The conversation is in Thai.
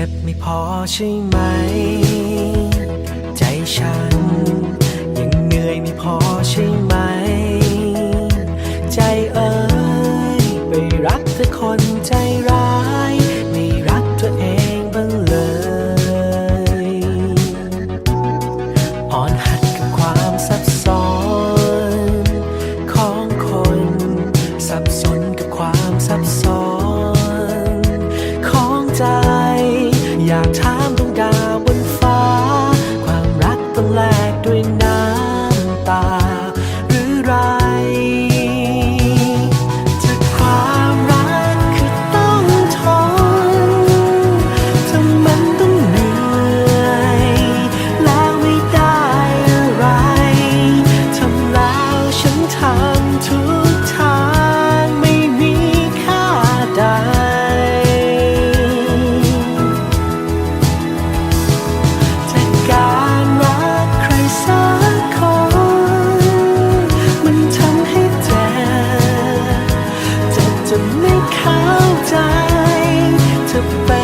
จ็บไม่พอใช่ไหม ใจฉัน ยังเหนื่อยไม่พอใช่ 他。 เข้าใจเธอ